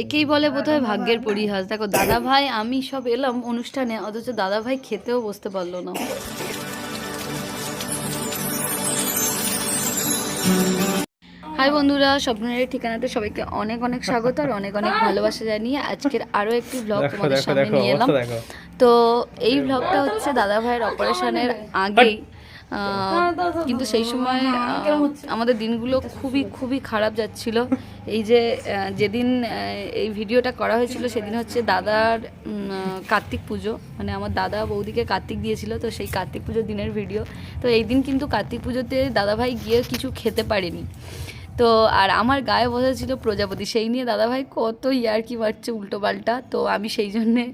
একেই বলে বোধহয় ভাগ্যের পরিহাস। দেখো দাদা ভাই আমি সব এলাম অনুষ্ঠানে অথচ দাদা ভাই খেতেও বসতে পারল না। হাই বন্ধুরা স্বপ্নের ঠিকানাতে সবাইকে অনেক অনেক স্বাগত আর অনেক অনেক ভালোবাসা জানিয়ে আজকের আরও একটি ব্লগ তোমাদের সামনে নিয়ে এলাম। তো এই ব্লগটা হচ্ছে দাদা ভাইয়ের অপারেশনের আগেই। কিন্তু সেই সময় আহ, আমাদের দিনগুলো খুবই খুবই খারাপ যাচ্ছিল। এই যে যেদিন এই ভিডিওটা করা হয়েছিল সেদিন হচ্ছে দাদার কার্তিক পুজো। মানে আমার দাদা বৌদিকে কার্তিক দিয়েছিল তো সেই কার্তিক পুজোর দিনের ভিডিও। তো এই দিন কিন্তু কার্তিক পুজোতে দাদাভাই গিয়ে কিছু খেতে পারেনি। তো আর আমার গায়ে বসা ছিল প্রজাপতি। সেই নিয়ে দাদাভাই কত ইয়ার্কি মারছে উল্টো পাল্টা তো আমি সেই জন্যে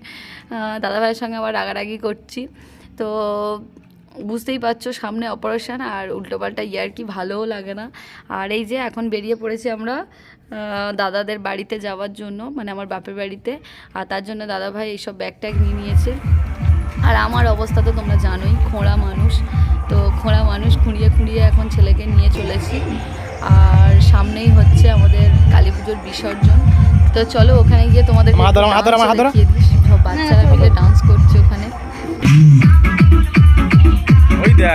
দাদাভাইয়ের সঙ্গে আবার রাগারাগি করছি। তো বুঝতেই পারছ সামনে অপারেশন আর উল্টোপাল্টা ইয়ার্কি ভালোও লাগে না। আর এই যে এখন বেরিয়ে পড়েছি আমরা আহ, দাদাদের বাড়িতে যাওয়ার জন্য মানে আমার বাপের বাড়িতে। আর তার জন্য দাদাভাই এইসব ব্যাগ ট্যাগ নিয়ে নিয়েছে। আর আমার অবস্থা তো তোমরা জানোই খোঁড়া মানুষ। তো খোঁড়া মানুষ খুঁড়িয়ে খুঁড়িয়ে এখন ছেলেকে নিয়ে চলেছি। আর সামনেই হচ্ছে আমাদের কালী পুজোর বিসর্জন। তো চলো ওখানে গিয়ে তোমাদের। সব বাচ্চারা মিলে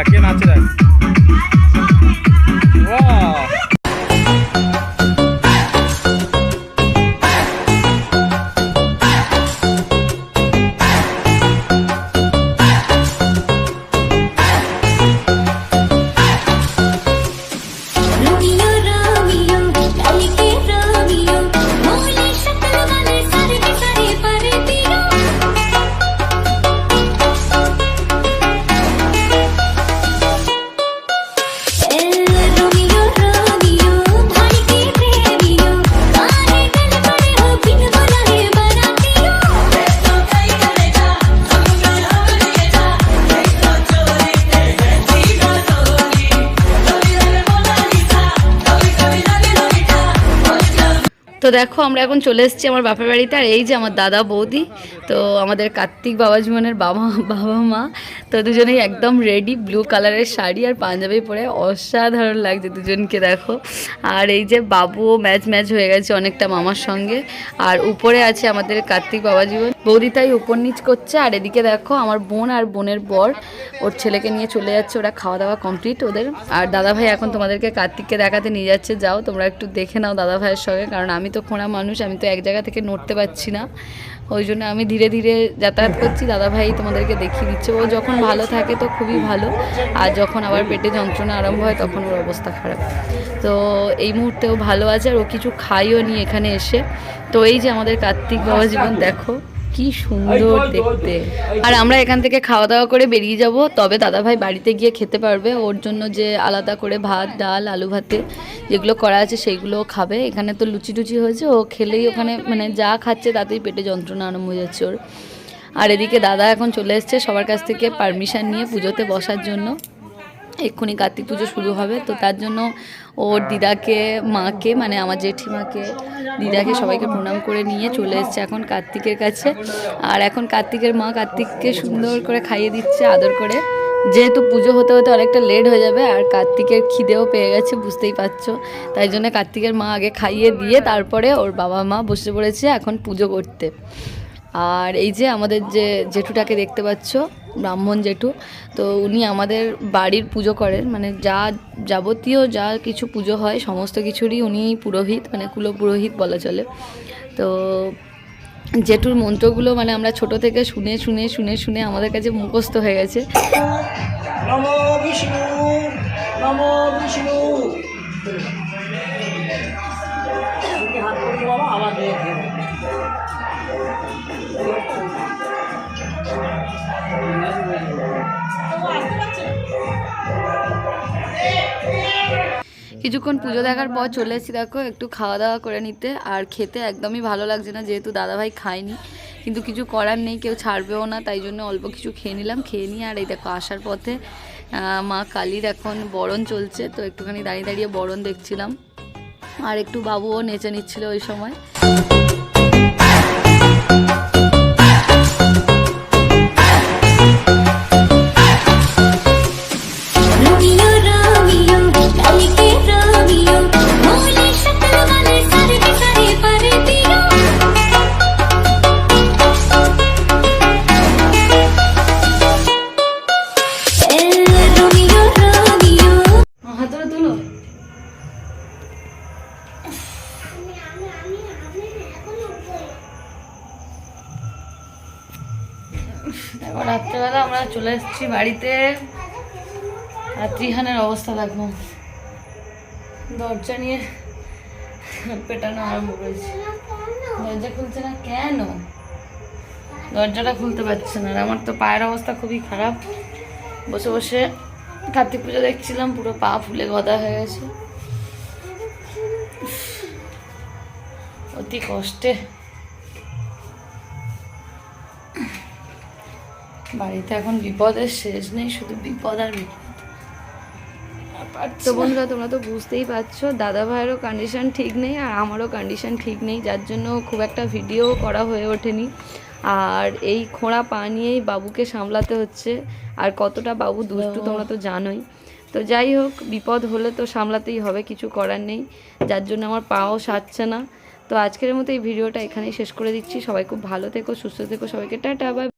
দেখ কে নাচে দেখ And. তো দেখো, আমরা এখন চলে এসেছি আমার বাপের বাড়িতে, আর এই যে আমার দাদা বৌদি, তো আমাদের কার্তিক বাবা জীবনের বাবা বাবা মা, তো দুজনেই একদম রেডি ব্লু কালারের শাড়ি আর পাঞ্জাবি পরে অসাধারণ লাগছে দুজনকে দেখো। আর এই যে বাবুও ম্যাচ ম্যাচ হয়ে গেছে অনেকটা মামার সঙ্গে। আর উপরে আছে আমাদের কার্তিক বাবা জীবন। বৌদি তাই উপর নিচ করছে, আর এদিকে দেখো আমার বোন আর বোনের বর, ওর ছেলেকে নিয়ে চলে যাচ্ছে, ওরা খাওয়া দাওয়া কমপ্লিট ওদের। আর দাদা ভাই এখন তোমাদেরকে কার্তিককে দেখাতে নিয়ে যাচ্ছে, যাও তোমরা একটু দেখে নাও দাদা ভাইয়ের সঙ্গে, কারণ আমি তো খোঁড়া মানুষ, আমি তো এক জায়গা থেকে নড়তে পারছি না। ওই জন্য আমি ধীরে ধীরে যাতায়াত করছি। দাদাভাই তোমাদেরকে দেখিয়ে দিচ্ছে, ও যখন ভালো থাকে তো খুবই ভালো। আর যখন আবার পেটে যন্ত্রণা আরম্ভ হয়, তখন ওর অবস্থা খারাপ। তো এই মুহূর্তেও ভালো আছে, আর ও কিছু খাইও নি এখানে এসে। তো এই যে আমাদের কার্তিক বাবা জীবন, দেখো। কি সুন্দর দেখতে। আর আমরা এখান থেকে খাওয়া দাওয়া করে বেরিয়ে যাব তবে দাদাভাই বাড়িতে গিয়ে খেতে পারবে। ওর জন্য যে আলাদা করে ভাত ডাল আলু ভাতে যেগুলো করা আছে সেইগুলো খাবে। এখানে তো লুচি টুচি হয়েছে ও খেলেই ওখানে মানে যা খাচ্ছে তাতেই পেটে যন্ত্রণা আরম্ভ হয়ে যাচ্ছে ওর। আর এদিকে দাদা এখন চলে এসছে সবার কাছ থেকে পারমিশন নিয়ে পুজোতে বসার জন্য। এক্ষুনি কার্তিক পুজো শুরু হবে, তো তার জন্য ওর দিদাকে, মাকে মানে আমার জেঠিমাকে, দিদাকে সবাইকে প্রণাম করে নিয়ে চলে এসছে এখন কার্তিকের কাছে। আর এখন কার্তিকের মা কার্তিককে সুন্দর করে খাইয়ে দিচ্ছে, আদর করে। যেহেতু পুজো হতে হতে অনেকটা লেট হয়ে যাবে, আর কার্তিকের খিদেও পেয়ে গেছে, বুঝতেই পারছ। তাই জন্য কার্তিকের মা আগে খাইয়ে দিয়ে তারপরে ওর বাবা মা বসে পড়েছে এখন পুজো করতে। আর এই যে আমাদের যে জেঠুটাকে দেখতে পাচ্ছ ব্রাহ্মণ জেঠু তো উনি আমাদের বাড়ির পুজো করেন। মানে যা যাবতীয় যা কিছু পুজো হয় সমস্ত কিছুরই উনি পুরোহিত মানে কুলো পুরোহিত বলা চলে। তো জেঠুর মন্ত্রগুলো মানে আমরা ছোট থেকে শুনে শুনে শুনে শুনে আমাদের কাছে মুখস্থ হয়ে গেছে। নমো বিষ্ণু নমো বিষ্ণু। কিছুক্ষণ পুজো দেখার পর চলে এসেছি, দেখো, একটু খাওয়া দাওয়া করে নিতে। আর খেতে একদমই ভালো লাগছে না, যেহেতু দাদাভাই খায়নি। কিন্তু কিছু করার নেই, কেউ ছাড়বেও না, তাই জন্য অল্প কিছু খেয়ে নিলাম। খেয়ে নিয়ে আর এই দেখো, আসার পথে মা কালীর এখন বরণ চলছে, তো একটুখানি দাঁড়িয়ে দাঁড়িয়ে বরণ দেখছিলাম। আর একটু বাবুও নেচে নিচ্ছিল ওই সময়। ঢুকছি বাড়িতে। আর ত্রিহানের অবস্থা দেখো। দরজা নিয়ে পেটানো আরম্ভ করেছি। দরজা খুলছে না কেন? দরজাটা খুলতে পারছে না। আর আমার তো পায়ের অবস্থা খুবই খারাপ। বসে বসে কার্তিক পুজো দেখছিলাম, পুরো পা ফুলে গদা হয়ে গেছে। অতি কষ্টে। বাড়িতে এখন বিপদের শেষ নেই শুধু বিপদ আর বিপদ তো বন্ধুরা তোমরা তো বুঝতেই পারছ দাদা ভাইয়েরও কন্ডিশন ঠিক নেই আর আমারও কন্ডিশন ঠিক নেই যার জন্য খুব একটা ভিডিও করা হয়ে ওঠেনি। আর এই খোঁড়া পা নিয়েই বাবুকে সামলাতে হচ্ছে আর কতটা বাবু দুষ্টু তোমরা তো জানোই। তো যাই হোক বিপদ হলে তো সামলাতেই হবে কিছু করার নেই যার জন্য আমার পাও সারছে না। তো আজকের মতো এই ভিডিওটা এখানেই শেষ করে দিচ্ছি সবাই খুব ভালো থেকো সুস্থ থেকো সবাইকে টাটা বাই